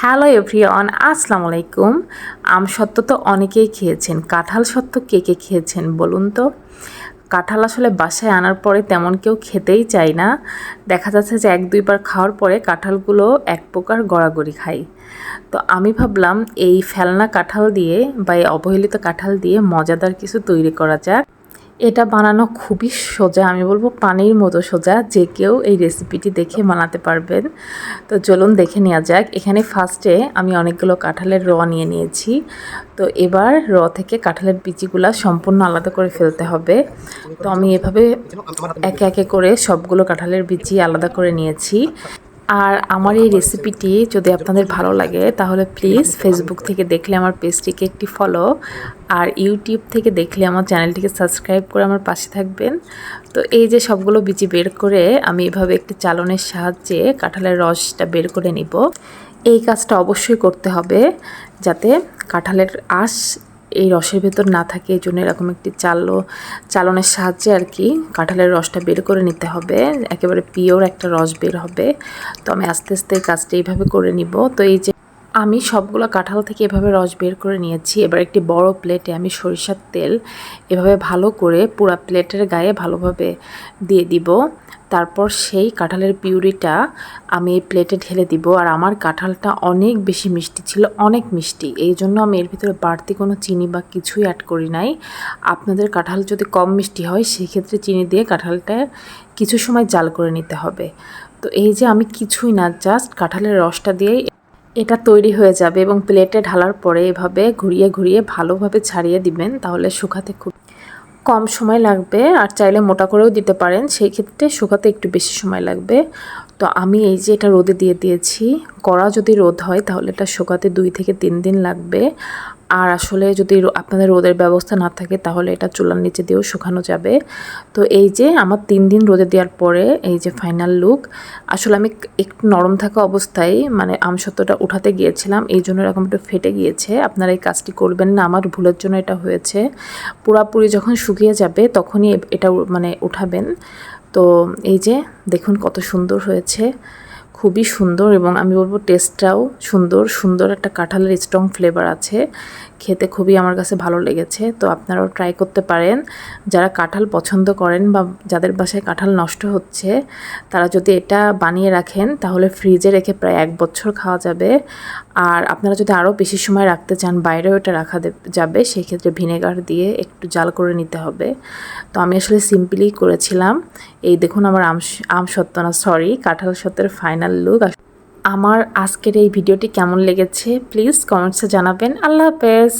Hello everyone, আসসালামু আলাইকুম। আম সত্ত্ব তো অনেকেই খেয়েছেন। কাঁঠাল সত্ত্ব কে কে খেয়েছেন বলুন তো? কাঁঠাল আসলে বাসায় আনার পরে তেমন কেউ খেতেই চায় না। দেখা যাচ্ছে যে এক দুইবার খাওয়ার পরে কাঁঠালগুলো এক প্রকার গড়াগড়ি খাই তো আমি ভাবলাম, এই ফেলনা কাঁঠাল দিয়ে বা এই অবহেলিত কাঁঠাল দিয়ে মজাদার কিছু তৈরি করা যাক। এটা বানানো খুবই সোজা, আমি বলব পানির মতো সোজা, যে কেউ এই রেসিপিটি দেখে বানাতে পারবেন। তো চলুন দেখে নেওয়া যাক। এখানে ফার্স্টে আমি অনেকগুলো কাঁঠালের র নিয়ে নিয়েছি। তো এবার র থেকে কাঁঠালের বিচিগুলা সম্পূর্ণ আলাদা করে ফেলতে হবে। তো আমি এভাবে একে একে করে সবগুলো কাঁঠালের বিচি আলাদা করে নিয়েছি। আর আমার এই রেসিপিটি যদি আপনাদের ভালো লাগে, তাহলে প্লিজ ফেসবুক থেকে দেখলে আমার পেজটিকে একটি ফলো আর ইউটিউব থেকে দেখলে আমার চ্যানেলটিকে সাবস্ক্রাইব করে আমার পাশে থাকবেন। তো এই যে সবগুলো বিচি বের করে আমি এভাবে একটি চালনের সাহায্যে কাঁঠালের রসটা বের করে নিব। এই কাজটা অবশ্যই করতে হবে, যাতে কাঁঠালের আঁশ এই রসের ভেতর না থাকে এই জন্য এরকম একটি চালো চালনের সাহায্যে আর কি কাঁঠালের রসটা বের করে নিতে হবে। একেবারে পিওর একটা রস বের হবে। তো আমি আস্তে আস্তে কাজটা এইভাবে করে নিব। তো এই যে আমি সবগুলো কাঁঠাল থেকে এভাবে রস বের করে নিয়েছি। এবার একটি বড় প্লেটে আমি সরিষার তেল এভাবে ভালো করে পুরা প্লেটের গায়ে ভালোভাবে দিয়ে দিব। তারপর সেই কাঁঠালের পিউরিটা আমি এই প্লেটে ঢেলে দিব আর আমার কাঁঠালটা অনেক বেশি মিষ্টি ছিল, অনেক মিষ্টি। এই জন্য আমি এর ভিতরে বাড়তি কোনো চিনি বা কিছুই অ্যাড করি নাই। আপনাদের কাঁঠাল যদি কম মিষ্টি হয়, সেক্ষেত্রে চিনি দিয়ে কাঁঠালটা কিছু সময় জাল করে নিতে হবে। তো এই যে আমি কিছুই না জাস্ট কাঁঠালের রসটা দিয়েই এটা তৈরি হয়ে যাবে এবং প্লেটে ঢালার পরে এভাবে ঘুরিয়ে ঘুরিয়ে ভালোভাবে ছাড়িয়ে দিবেন, তাহলে শুকাতে খুব কম সময় লাগবে আর চাইলে মোটা করেও দিতে পারেন, সেই ক্ষেত্রে শুকাতে একটু বেশি সময় লাগবে। তো আমি এই যে এটা রোদে দিয়ে দিয়েছি, কড়া যদি রোদ হয় তাহলে এটা শুকাতে দুই থেকে তিন দিন লাগবে। আর আসলে যদি আপনাদের রোদের ব্যবস্থা না থাকে, তাহলে এটা চুলার নিচে দিয়েও শুকানো যাবে। তো এই যে আমার তিন দিন রোদে দেওয়ার পরে এই যে ফাইনাল লুক আসলে আমি একটু নরম থাকা অবস্থায় মানে আমসত্ত্বটা উঠাতে গিয়েছিলাম, এই জন্য এরকম একটু ফেটে গিয়েছে। আপনারা এই কাজটি করবেন না, আমার ভুলের জন্য এটা হয়েছে। পুরাপুরি যখন শুকিয়ে যাবে, তখনই এটা মানে উঠাবেন। তো এই যে দেখুন কত সুন্দর হয়েছে। খুবই সুন্দর এবং আমি বলব টেস্টটাও সুন্দর। সুন্দর একটা কাঁঠালের স্ট্রং ফ্লেভার আছে। খেতে খুবই আমার কাছে ভালো লেগেছে, তো আপনারাও ট্রাই করতে পারেন। যারা কাঁঠাল পছন্দ করেন বা যাদের বাসায় কাঁঠাল নষ্ট হচ্ছে, তারা যদি এটা বানিয়ে রাখেন, তাহলে ফ্রিজে রেখে প্রায় এক বছর খাওয়া যাবে। আর আপনারা যদি আরও বেশি সময় রাখতে চান, বাইরেও এটা রাখা যাবে সেই ক্ষেত্রে ভিনেগার দিয়ে একটু জাল করে নিতে হবে। তো আমি আসলে সিম্পলি করেছিলাম। এই দেখুন আমার আম আম সত্য না সরি কাঁঠাল সত্যের ফাইনাল লুক আমার আজকের এই ভিডিওটি কেমন লেগেছে প্লিজ কমেন্টসে জানাবেন। আল্লাহ হাফেজ।